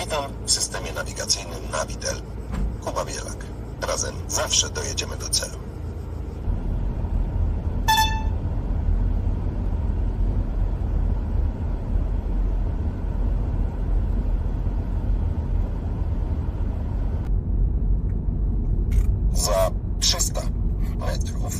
Witam w systemie nawigacyjnym Navitel. Kuba Bielak. Razem zawsze dojedziemy do celu. Za 300 metrów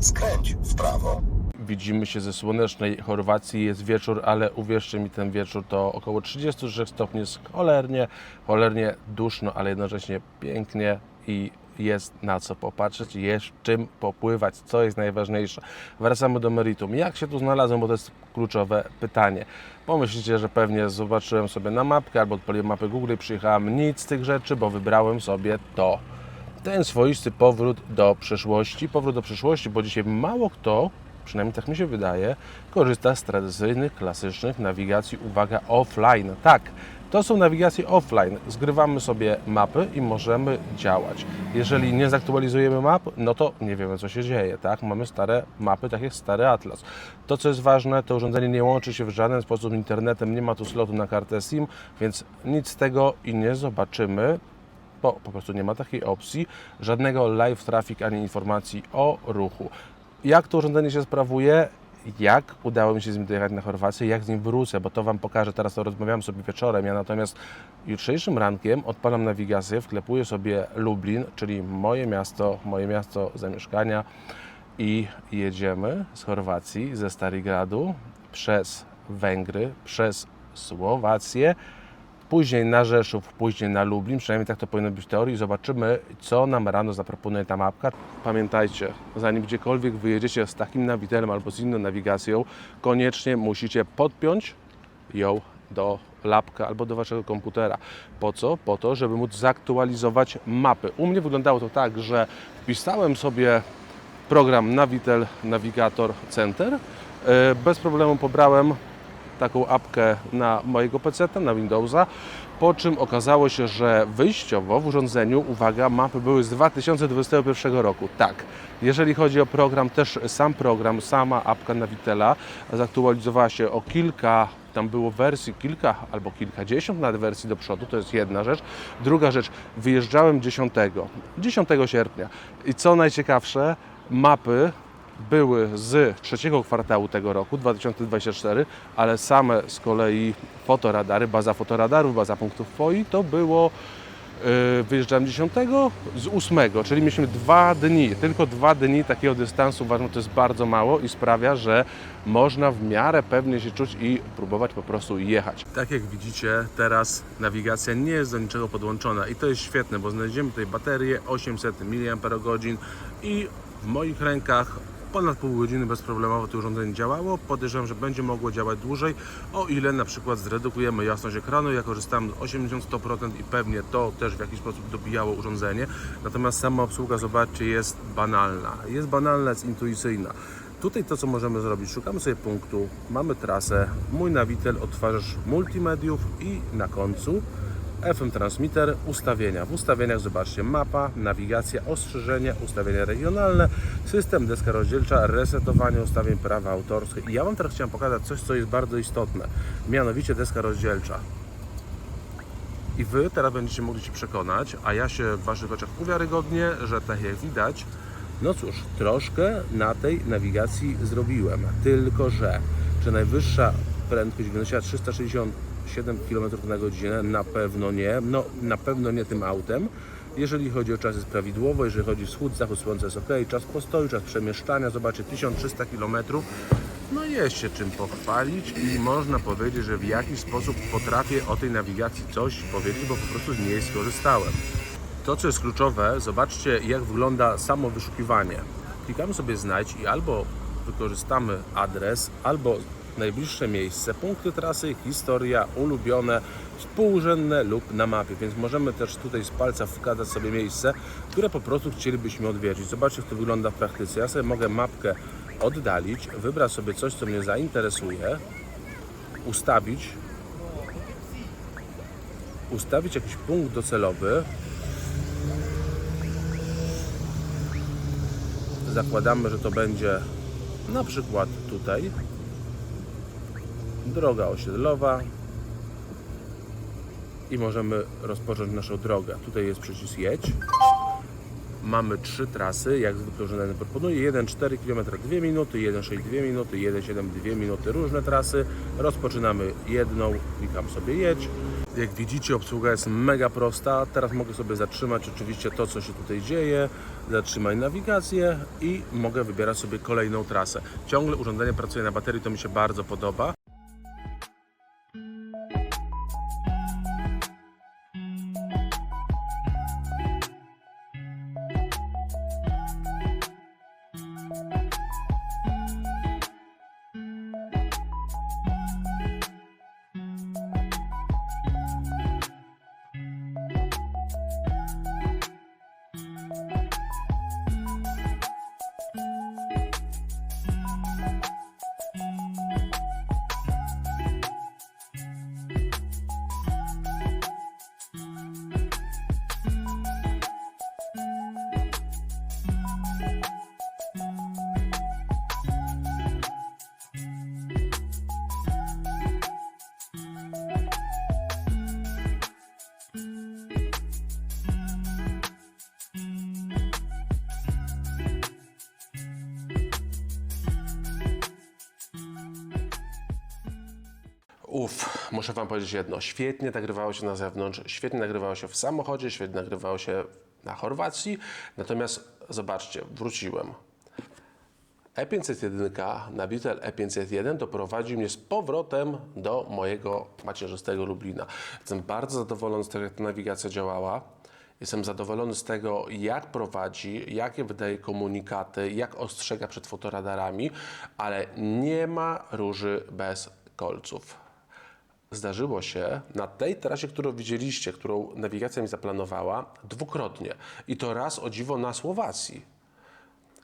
skręć w prawo Widzimy się ze słonecznej Chorwacji, jest wieczór, ale uwierzcie mi, ten wieczór to około 33 stopni, jest cholernie, cholernie duszno, ale jednocześnie pięknie i jest na co popatrzeć, jest czym popływać, co jest najważniejsze. Wracamy do meritum. Jak się tu znalazłem, bo to jest kluczowe pytanie. Pomyślicie, że pewnie zobaczyłem sobie na mapkę albo odpaliłem mapę Google i przyjechałem. Nic z tych rzeczy, bo wybrałem sobie to ten swoisty powrót do przeszłości. Powrót do przeszłości, bo dzisiaj mało kto, przynajmniej tak mi się wydaje, korzysta z tradycyjnych, klasycznych nawigacji, uwaga, offline. Tak, to są nawigacje offline. Zgrywamy sobie mapy i możemy działać. Jeżeli nie zaktualizujemy map, no to nie wiemy, co się dzieje. Tak? Mamy stare mapy, tak jak stary atlas. To, co jest ważne, to urządzenie nie łączy się w żaden sposób z internetem, nie ma tu slotu na kartę SIM, więc nic z tego i nie zobaczymy bo po prostu nie ma takiej opcji, żadnego live traffic ani informacji o ruchu. Jak to urządzenie się sprawuje? Jak udało mi się z nim dojechać na Chorwację, jak z nim wrócę, bo to Wam pokażę, teraz to rozmawiam sobie wieczorem, ja natomiast jutrzejszym rankiem odpalam nawigację, wklepuję sobie Lublin, czyli moje miasto, moje miasto zamieszkania i jedziemy z Chorwacji, ze Starigradu przez Węgry, przez Słowację, później na Rzeszów, później na Lublin, przynajmniej tak to powinno być w teorii. Zobaczymy, co nam rano zaproponuje ta mapka. Pamiętajcie, zanim gdziekolwiek wyjedziecie z takim nawitelem albo z inną nawigacją, koniecznie musicie podpiąć ją do lapka albo do waszego komputera. Po co? Po to, żeby móc zaktualizować mapy. U mnie wyglądało to tak, że wpisałem sobie program Navitel Navigator Center. E, Bez problemu pobrałem taką apkę na mojego PC, na Windowsa, po czym okazało się, że wyjściowo w urządzeniu, uwaga, mapy były z 2021 roku. Tak, jeżeli chodzi o program, też sam program, sama apka Navitela zaktualizowała się o kilka, tam było wersji kilka albo kilkadziesiąt nawet wersji do przodu, to jest jedna rzecz. Druga rzecz, wyjeżdżałem 10, 10 sierpnia i co najciekawsze, mapy były z trzeciego kwartału tego roku, 2024, ale same z kolei fotoradary, baza fotoradarów, baza punktów POI, to było yy, wyjeżdżałem 10 z 8, czyli mieliśmy dwa dni, tylko dwa dni takiego dystansu, uważam, to jest bardzo mało i sprawia, że można w miarę pewnie się czuć i próbować po prostu jechać. Tak jak widzicie, teraz nawigacja nie jest do niczego podłączona i to jest świetne, bo znajdziemy tutaj baterię 800 mAh i w moich rękach ponad pół godziny bezproblemowo to urządzenie działało. Podejrzewam, że będzie mogło działać dłużej, o ile na przykład zredukujemy jasność ekranu. Ja korzystałem 80-100% i pewnie to też w jakiś sposób dobijało urządzenie. Natomiast sama obsługa, zobaczcie, jest banalna. Jest banalna, jest intuicyjna. Tutaj to, co możemy zrobić, szukamy sobie punktu, mamy trasę, mój nawitel, odtwarzacz multimediów i na końcu FM transmitter, ustawienia. W ustawieniach zobaczcie mapa, nawigacja, ostrzeżenia, ustawienia regionalne, system, deska rozdzielcza, resetowanie ustawień prawa autorskie. I ja Wam teraz chciałem pokazać coś, co jest bardzo istotne, mianowicie deska rozdzielcza. I Wy teraz będziecie mogli się przekonać, a ja się w Waszych oczach uwiarygodnię, że tak jak widać, no cóż, troszkę na tej nawigacji zrobiłem. Tylko, że czy najwyższa prędkość wynosiła 367 km na godzinę? Na pewno nie. No, na pewno nie tym autem. Jeżeli chodzi o czas jest prawidłowo, jeżeli chodzi o wschód, zachód słońca jest ok, czas postoju, czas przemieszczania, zobaczcie 1300 km. No jest się czym pochwalić i można powiedzieć, że w jakiś sposób potrafię o tej nawigacji coś powiedzieć, bo po prostu z niej skorzystałem. To, co jest kluczowe, zobaczcie, jak wygląda samo wyszukiwanie. Klikamy sobie znajdź i albo wykorzystamy adres, albo najbliższe miejsce, punkty trasy, historia, ulubione, współrzędne lub na mapie, więc możemy też tutaj z palca wskazać sobie miejsce, które po prostu chcielibyśmy odwiedzić. Zobaczcie, jak to wygląda w praktyce. Ja sobie mogę mapkę oddalić, wybrać sobie coś, co mnie zainteresuje, ustawić, ustawić jakiś punkt docelowy, zakładamy, że to będzie na przykład tutaj droga osiedlowa i możemy rozpocząć naszą drogę. Tutaj jest przycisk jedź. Mamy trzy trasy, jak zwykle urzędnik proponuje. 1,4 km 2 minuty, 1,6 2 minuty, 1,7 2 minuty, różne trasy. Rozpoczynamy jedną, klikam sobie jedź. Jak widzicie obsługa jest mega prosta. Teraz mogę sobie zatrzymać oczywiście to, co się tutaj dzieje, zatrzymać nawigację i mogę wybierać sobie kolejną trasę. Ciągle urządzenie pracuje na baterii, to mi się bardzo podoba. Uff, muszę Wam powiedzieć jedno. Świetnie nagrywało się na zewnątrz, świetnie nagrywało się w samochodzie, świetnie nagrywało się na Chorwacji. Natomiast zobaczcie, wróciłem. E E501, nawitel E501 doprowadził mnie z powrotem do mojego macierzystego Lublina. Jestem bardzo zadowolony z tego, jak ta nawigacja działała. Jestem zadowolony z tego, jak prowadzi, jakie wydaje komunikaty, jak ostrzega przed fotoradarami, ale nie ma róży bez kolców. Zdarzyło się na tej trasie, którą widzieliście, którą nawigacja mi zaplanowała, dwukrotnie. I to raz o dziwo na Słowacji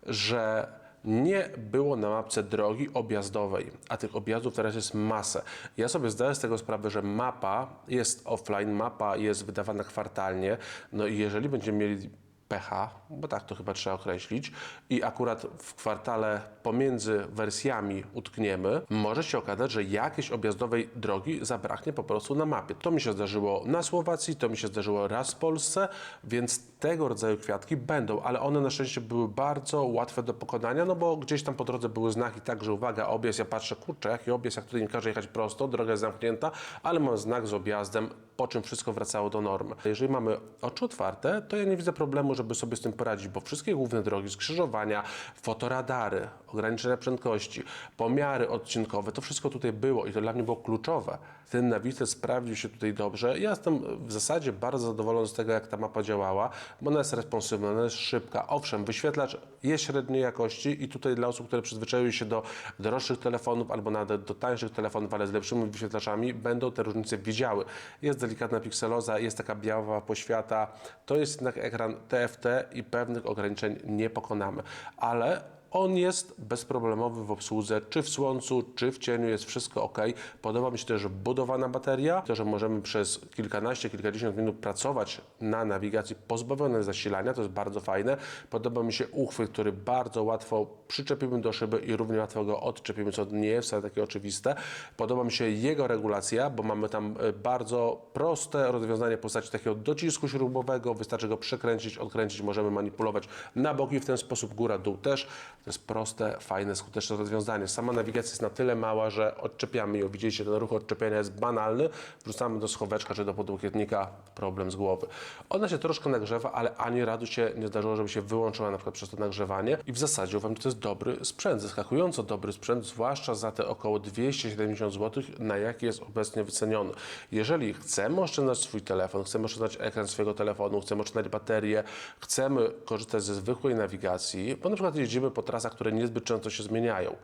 że nie było na mapce drogi objazdowej, a tych objazdów teraz jest masę. Ja sobie zdaję z tego sprawę, że mapa jest offline, mapa jest wydawana kwartalnie, no i jeżeli będziemy mieli pecha, bo tak to chyba trzeba określić, i akurat w kwartale pomiędzy wersjami utkniemy, może się okazać, że jakiejś objazdowej drogi zabraknie po prostu na mapie. To mi się zdarzyło na Słowacji, to mi się zdarzyło raz w Polsce, więc tego rodzaju kwiatki będą, ale one na szczęście były bardzo łatwe do pokonania, no bo gdzieś tam po drodze były znaki tak, że uwaga, objazd, ja patrzę, kurczę, jaki objazd, jak tutaj nie każe jechać prosto, droga jest zamknięta, ale mam znak z objazdem, po czym wszystko wracało do normy. Jeżeli mamy oczy otwarte, to ja nie widzę problemu, żeby sobie z tym poradzić, bo wszystkie główne drogi, skrzyżowania, fotoradary, ograniczenia prędkości, pomiary odcinkowe, to wszystko tutaj było i to dla mnie było kluczowe. Ten nawitel sprawdził się tutaj dobrze. Ja jestem w zasadzie bardzo zadowolony z tego, jak ta mapa działała, bo ona jest responsywna, ona jest szybka. Owszem, wyświetlacz jest średniej jakości i tutaj dla osób, które przyzwyczaiły się do droższych telefonów albo nawet do tańszych telefonów, ale z lepszymi wyświetlaczami, będą te różnice widziały. Jest delikatna pikseloza, jest taka biała poświata. To jest jednak ekran TFT i pewnych ograniczeń nie pokonamy. Ale on jest bezproblemowy w obsłudze, czy w słońcu, czy w cieniu, jest wszystko ok. Podoba mi się też budowana bateria, to, że możemy przez kilkanaście, kilkadziesiąt minut pracować na nawigacji pozbawionej zasilania, to jest bardzo fajne. Podoba mi się uchwyt, który bardzo łatwo przyczepimy do szyby i równie łatwo go odczepimy, co nie jest wcale takie oczywiste. Podoba mi się jego regulacja, bo mamy tam e, bardzo proste rozwiązanie w postaci takiego docisku śrubowego, wystarczy go przekręcić, odkręcić, możemy manipulować na boki w ten sposób, góra, dół też. To jest proste, fajne, skuteczne rozwiązanie. Sama nawigacja jest na tyle mała, że odczepiamy ją. Widzieliście, ten ruch odczepiania jest banalny. Wrzucamy do schoweczka czy do podłokietnika, problem z głowy. Ona się troszkę nagrzewa, ale ani razu się nie zdarzyło, żeby się wyłączyła na przykład przez to nagrzewanie. I w zasadzie uważam, że to jest dobry sprzęt, zaskakująco dobry sprzęt, zwłaszcza za te około 270 zł, na jaki jest obecnie wyceniony. Jeżeli chcemy oszczędzać swój telefon, chcemy oszczędzać ekran swojego telefonu, chcemy oszczędzać baterię, chcemy korzystać ze zwykłej nawigacji, bo na przykład jeździmy po trasach, które niezbyt często się zmieniają.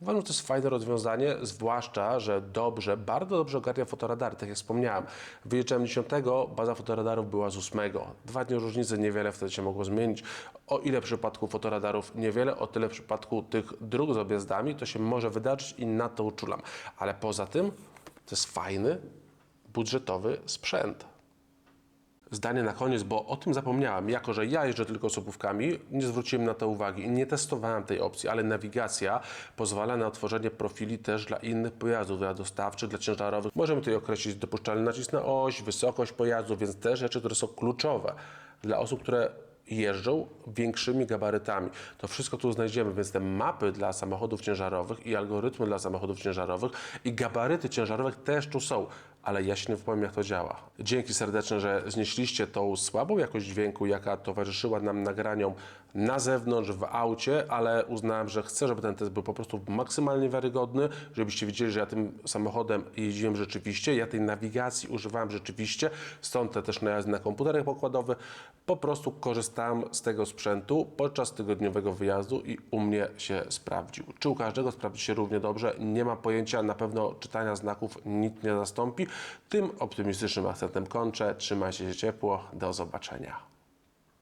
Uważam, że to jest fajne rozwiązanie, zwłaszcza, że dobrze, bardzo dobrze ogarnia fotoradary, tak jak wspomniałem. Wyjeżdżałem 10, baza fotoradarów była z 8. Dwa dni różnicy, niewiele wtedy się mogło zmienić. O ile w przypadku fotoradarów niewiele, o tyle w przypadku tych dróg z objazdami to się może wydarzyć i na to uczulam. Ale poza tym to jest fajny, budżetowy sprzęt. Zdanie na koniec, bo o tym zapomniałem. Jako, że ja jeżdżę tylko osobówkami, nie zwróciłem na to uwagi i nie testowałem tej opcji, ale nawigacja pozwala na otworzenie profili też dla innych pojazdów, dla dostawczych, dla ciężarowych. Możemy tutaj określić dopuszczalny nacisk na oś, wysokość pojazdu, więc te rzeczy, które są kluczowe dla osób, które jeżdżą większymi gabarytami. To wszystko tu znajdziemy, więc te mapy dla samochodów ciężarowych i algorytmy dla samochodów ciężarowych i gabaryty ciężarowych też tu są, ale ja się nie wypowiem, jak to działa. Dzięki serdeczne, że znieśliście tą słabą jakość dźwięku, jaka towarzyszyła nam nagraniom na zewnątrz, w aucie, ale uznałem, że chcę, żeby ten test był po prostu maksymalnie wiarygodny, żebyście widzieli, że ja tym samochodem jeździłem rzeczywiście, ja tej nawigacji używałem rzeczywiście, stąd te też najazdy na komputerach pokładowych. Po prostu korzystałem z tego sprzętu podczas tygodniowego wyjazdu i u mnie się sprawdził. Czy u każdego sprawdzi się równie dobrze? Nie mam pojęcia, na pewno czytania znaków nikt nie zastąpi. Tym optymistycznym akcentem kończę. Trzymajcie się ciepło, do zobaczenia.